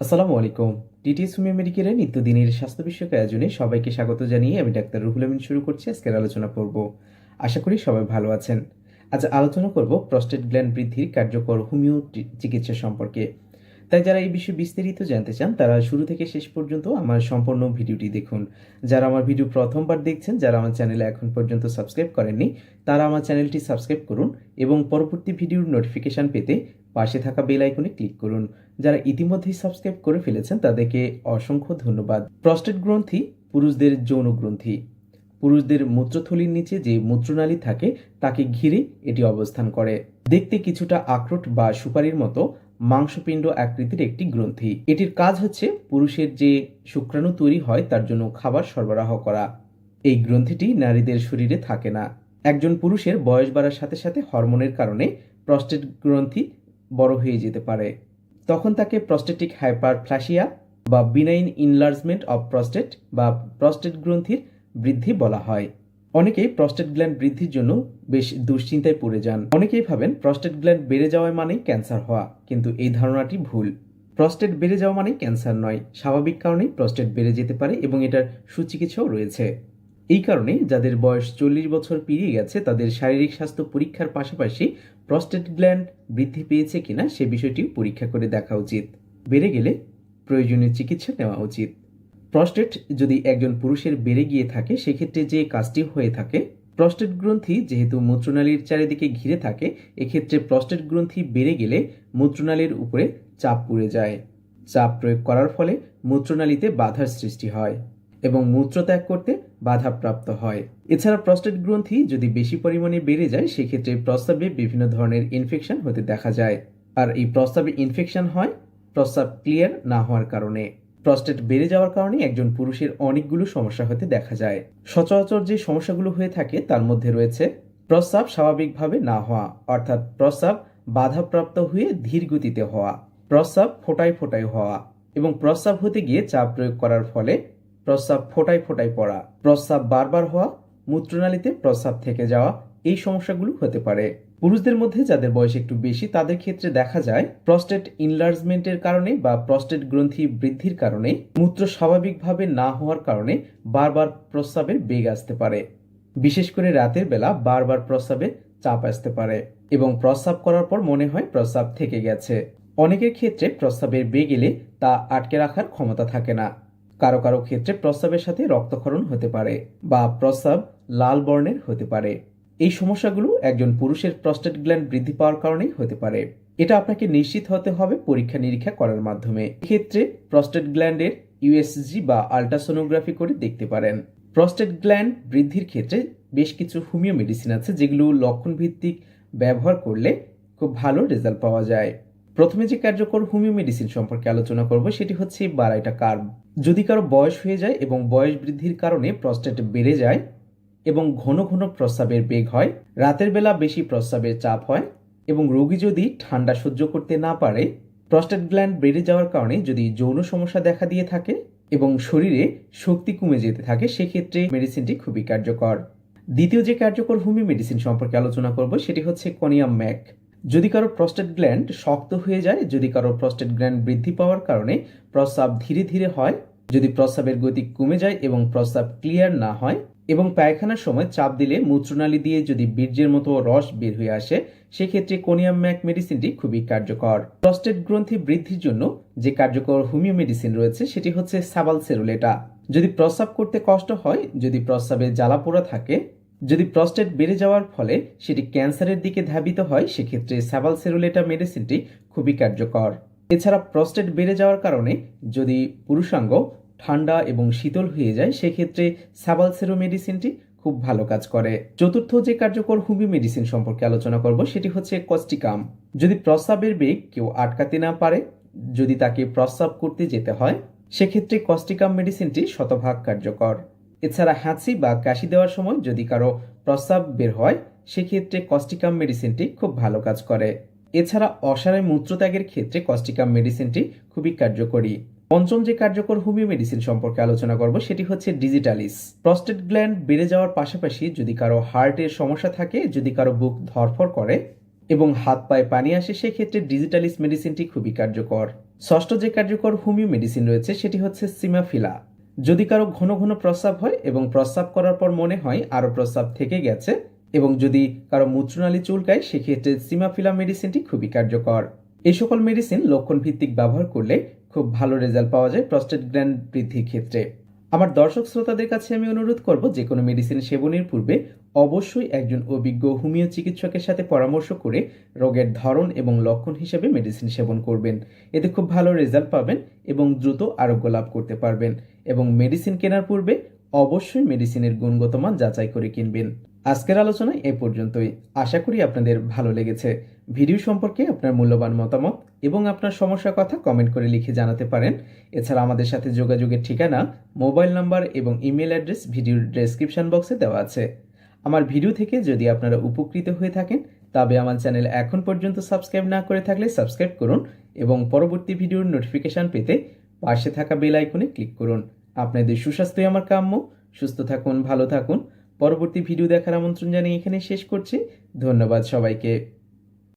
আসসালামু আলাইকুম। TTS homeo মেডিকেলের নিত্যদিনের স্বাস্থ্য বিষয়ক আয়োজনে সবাইকে স্বাগত জানিয়ে আমি ডাক্তার রুহুল আমিন শুরু করছি আজকের আলোচনা করব আশা করি সবাই ভালো আছেন। আজ আলোচনা করব প্রস্টেট গ্ল্যান্ড বৃদ্ধির কার্যকর হোমিও চিকিৎসা সম্পর্কে। তাই যারা এই বিষয়ে বিস্তারিত জানতে চান, তারা শুরু থেকে শেষ পর্যন্ত আমার সম্পূর্ণ ভিডিওটি দেখুন। যারা আমার ভিডিও প্রথমবার দেখছেন, যারা আমার চ্যানেলে এখন পর্যন্ত সাবস্ক্রাইব করেননি, তারা আমার চ্যানেলটি সাবস্ক্রাইব করুন এবং পরবর্তী ভিডিওর নোটিফিকেশন পেতে পাশে থাকা বেল আইকনে ক্লিক করুন। যারা ইতিমধ্যেই সাবস্ক্রাইব করে ফেলেছেন, তাদেরকে অসংখ্য ধন্যবাদ। প্রস্টেট গ্রন্থি, পুরুষদের যৌন গ্রন্থি। পুরুষদের মূত্রথলির নিচে যে মূত্রনালী থাকে, তাকে ঘিরে এটি অবস্থান করে। দেখতে কিছুটা আখরোট বা সুপারির মতো মাংসপিণ্ড আকৃতির একটি গ্রন্থি। এটির কাজ হচ্ছে পুরুষের যে শুক্রাণু তৈরি হয়, তার জন্য খাবার সরবরাহ করা। এই গ্রন্থিটি নারীদের শরীরে থাকে না। একজন পুরুষের বয়স বাড়ার সাথে সাথে হরমোনের কারণে প্রস্টেট গ্রন্থি বড় হয়ে যেতে পারে। তখন তাকে প্রস্টেটিক হাইপারপ্লাসিয়া বা বিনাইন ইনলার্জমেন্ট অব প্রস্টেট বা প্রস্টেট গ্রন্থির বৃদ্ধি বলা হয়। অনেকেই প্রস্টেট গ্ল্যান্ড বৃদ্ধির জন্য বেশ দুশ্চিন্তায় পড়ে যান। অনেকেই ভাবেন প্রস্টেট গ্ল্যান্ড বেড়ে যাওয়া মানেই ক্যান্সার হওয়া, কিন্তু এই ধারণাটি ভুল। প্রস্টেট বেড়ে যাওয়া মানেই ক্যান্সার নয়, স্বাভাবিক কারণেই প্রস্টেট বেড়ে যেতে পারে এবং এটার সুচিকিৎসাও রয়েছে। এই কারণে যাদের বয়স চল্লিশ বছর পেরিয়ে গেছে, তাদের শারীরিক স্বাস্থ্য পরীক্ষার পাশাপাশি প্রস্টেট গ্ল্যান্ড বৃদ্ধি পেয়েছে কিনা সে বিষয়টিও পরীক্ষা করে দেখা উচিত। বেড়ে গেলে প্রয়োজনীয় চিকিৎসা নেওয়া উচিত। প্রস্টেট যদি একজন পুরুষের বেড়ে গিয়ে থাকে, সেক্ষেত্রে যে কাজটি হয়ে থাকে প্রস্টেট গ্রন্থি যেহেতু মূত্রনালীর চারিদিকে ঘিরে থাকে, এক্ষেত্রে প্রস্টেট গ্রন্থি বেড়ে গেলে মূত্রনালীর উপরে চাপ পড়ে যায়। চাপ প্রয়োগ করার ফলে মূত্রনালীতে বাধার সৃষ্টি হয়। এবং মূত্রত্যাগ করতে বাধাপ্রাপ্ত হয়। এছাড়া প্রস্টেট গ্রন্থি যদি বেশি পরিমাণে বেড়ে যায়, সেক্ষেত্রে প্রস্তাবে বিভিন্ন ধরনের ইনফেকশন হতে দেখা যায়। আর এই প্রস্তাবে ইনফেকশন হয়, প্রস্রাব ক্লিয়ার না হওয়ার কারণে। প্রস্টেট বেড়ে যাওয়ার কারণে একজন পুরুষের অনেকগুলো সমস্যা হতে দেখা যায়। সচরাচর যে সমস্যাগুলো হয়ে থাকে, তার মধ্যে রয়েছে প্রস্রাব স্বাভাবিকভাবে না হওয়া, অর্থাৎ প্রস্রাব বাধাপ্রাপ্ত হয়ে ধীর গতিতে হওয়া, প্রস্রাব ফোটায় ফোটায় হওয়া এবং প্রস্রাব হতে গিয়ে চাপ প্রয়োগ করার ফলে প্রস্রাব ফোটায় ফোটায় পড়া। প্রস্রাব বারবার হওয়া, মূত্রনালীতে প্রস্রাব থেকে যাওয়া এই সমস্যাগুলো হতে পারে। পুরুষদের মধ্যে যাদের বয়স একটু বেশি, তাদের ক্ষেত্রে দেখা যায় প্রস্টেট ইনলার্জমেন্টের কারণে বা প্রস্টেট গ্রন্থি বৃদ্ধির কারণে মূত্র স্বাভাবিকভাবে না হওয়ার কারণে বারবার প্রস্রাবের বেগ আসতে পারে। বিশেষ করে রাতের বেলা বারবার প্রস্রাবে চাপ আসতে পারে এবং প্রস্রাব করার পর মনে হয় প্রস্রাব থেকে গেছে। অনেকের ক্ষেত্রে প্রস্রাবের বেগ এলে তা আটকে রাখার ক্ষমতা থাকে না। কারও কারও ক্ষেত্রে প্রস্রাবের সাথে রক্তক্ষরণ হতে পারে বা প্রস্রাব লাল বর্ণের হতে পারে। এই সমস্যাগুলো একজন পুরুষের প্রস্টেট গ্ল্যান্ড বৃদ্ধি পাওয়ার কারণেই হতে পারে। এটা আপনাকে নিশ্চিত হতে হবে পরীক্ষা নিরীক্ষা করার মাধ্যমে। এক্ষেত্রে প্রস্টেট গ্ল্যান্ডের ইউএসজি বা আল্ট্রাসোনোগ্রাফি করে দেখতে পারেন। প্রস্টেট গ্ল্যান্ড বৃদ্ধির ক্ষেত্রে বেশ কিছু হোমিও মেডিসিন আছে যেগুলো লক্ষণ ভিত্তিক ব্যবহার করলে খুব ভালো রেজাল্ট পাওয়া যায়। প্রথমে যে কার্যকর হোমিও মেডিসিন সম্পর্কে আলোচনা করব, সেটি হচ্ছে বারাইটা কার্ব। যদি কারও বয়স হয়ে যায় এবং বয়স বৃদ্ধির কারণে প্রস্টেট বেড়ে যায় এবং ঘন ঘন প্রস্রাবের বেগ হয়, রাতের বেলা বেশি প্রস্রাবের চাপ হয় এবং রোগী যদি ঠান্ডা সহ্য করতে না পারে প্রস্টেট গ্ল্যান্ড বেড়ে যাওয়ার কারণে যদি যৌন সমস্যা দেখা দিয়ে থাকে এবং শরীরে শক্তি কমে যেতে থাকে, সেক্ষেত্রে মেডিসিনটি খুবই কার্যকর। দ্বিতীয় যে কার্যকর হোমিও মেডিসিন সম্পর্কে আলোচনা করব, সেটি হচ্ছে কনিয়াম ম্যাক। যদি কারও প্রস্টেট গ্ল্যান্ড শক্ত হয়ে যায়, যদি কারও প্রস্টেট গ্ল্যান্ড বৃদ্ধি পাওয়ার কারণে প্রস্রাব ধীরে ধীরে হয়, যদি প্রস্রাবের গতি কমে যায় এবং প্রস্রাব ক্লিয়ার না হয় এবং পায়খানার সময় চাপ দিলে মূত্রনালী দিয়ে যদি বীর্যের মতো রস বের হয়ে আসে, সেক্ষেত্রে কোনিয়াম ম্যাক মেডিসিনটি খুবই কার্যকর। প্রস্টেট গ্রন্থি বৃদ্ধির জন্য যে কার্যকর হোমিও মেডিসিন রয়েছে, সেটি হচ্ছে সাবাল সেরুলেটা। যদি প্রস্রাব করতে কষ্ট হয়, যদি প্রস্রাবে জ্বালা পোড়া থাকে যদি প্রস্টেট বেড়ে যাওয়ার ফলে সেটি ক্যান্সারের দিকে ধাবিত হয়, সেক্ষেত্রে স্যাবাল সেরুলেটা মেডিসিনটি খুবই কার্যকর। এছাড়া প্রস্টেট বেড়ে যাওয়ার কারণে যদি পুরুষাঙ্গ ঠান্ডা এবং শীতল হয়ে যায়, সেক্ষেত্রে স্যাবাল সেরো মেডিসিনটি খুব ভালো কাজ করে। চতুর্থ যে কার্যকর হুমি মেডিসিন সম্পর্কে আলোচনা করব, সেটি হচ্ছে কস্টিকাম যদি প্রস্রাবের বেগ কেউ আটকাতে না পারে, যদি তাকে প্রস্রাব করতে যেতে হয়, সেক্ষেত্রে কস্টিকাম মেডিসিনটি শতভাগ কার্যকর। এছাড়া হাঁচি বা কাশি দেওয়ার সময় যদি কারও প্রস্রাব বের হয়, সেক্ষেত্রে কস্টিকাম মেডিসিনটি খুব ভালো কাজ করে। এছাড়া অসারে মূত্রত্যাগের ক্ষেত্রে কস্টিকাম মেডিসিনটি খুবই কার্যকরী। পঞ্চম যে কার্যকর হোমিও মেডিসিন সম্পর্কে আলোচনা করব, সেটি হচ্ছে ডিজিটালিস। প্রস্টেট গ্ল্যান্ড বেড়ে যাওয়ার পাশাপাশি যদি কারও হার্টের সমস্যা থাকে, যদি কারও বুক ধরফর করে এবং হাত পায়ে পানি আসে, সেক্ষেত্রে ডিজিটালিস মেডিসিনটি খুবই কার্যকর। ষষ্ঠ যে কার্যকর হোমিও মেডিসিন রয়েছে, সেটি হচ্ছে সিমাফিলা। যদি কারও ঘন ঘন প্রস্রাব হয় এবং প্রস্রাব করার পর মনে হয় আরও প্রস্রাব থেকে গেছে, এবং যদি কারও মূত্রনালী চুলকায়, সেক্ষেত্রে সিমাফিলা মেডিসিনটি খুবই কার্যকর। এই সকল মেডিসিন লক্ষণ ভিত্তিক ব্যবহার করলে খুব ভালো রেজাল্ট পাওয়া যায় প্রস্টেট গ্র্যান্ড বৃদ্ধির ক্ষেত্রে। আমার দর্শক শ্রোতাদের কাছে আমি অনুরোধ করব যে কোনো মেডিসিন সেবনের পূর্বে অবশ্যই একজন অভিজ্ঞ হোমিও চিকিৎসকের সাথে পরামর্শ করে রোগের ধরন এবং লক্ষণ হিসেবে মেডিসিন সেবন করবেন। এতে খুব ভালো রেজাল্ট পাবেন এবং দ্রুত আরোগ্য লাভ করতে পারবেন এবং মেডিসিন কেনার পূর্বে অবশ্যই মেডিসিনের গুণগত মান যাচাই করে কিনবেন। আজকের আলোচনা এ পর্যন্তই। আশা করি আপনাদের ভালো লেগেছে। ভিডিও সম্পর্কে আপনার মূল্যবান মতামত এবং আপনার সমস্যার কথা কমেন্ট করে লিখে জানাতে পারেন। এছাড়া আমাদের সাথে যোগাযোগের ঠিকানা মোবাইল নাম্বার এবং ইমেল অ্যাড্রেস ভিডিওর ডেসক্রিপশন বক্সে দেওয়া আছে। আমার ভিডিও থেকে যদি আপনারা উপকৃত হয়ে থাকেন, তবে আমার চ্যানেল এখন পর্যন্ত সাবস্ক্রাইব না করে থাকলে সাবস্ক্রাইব করুন এবং পরবর্তী ভিডিওর নোটিফিকেশান পেতে পাশে থাকা বেল আইকনে ক্লিক করুন। আপনাদের সুস্বাস্থ্যই আমার কাম্য। সুস্থ থাকুন, ভালো থাকুন। পরবর্তী ভিডিও দেখার আমন্ত্রণ জানিয়ে এখানে শেষ করছি। ধন্যবাদ সবাইকে।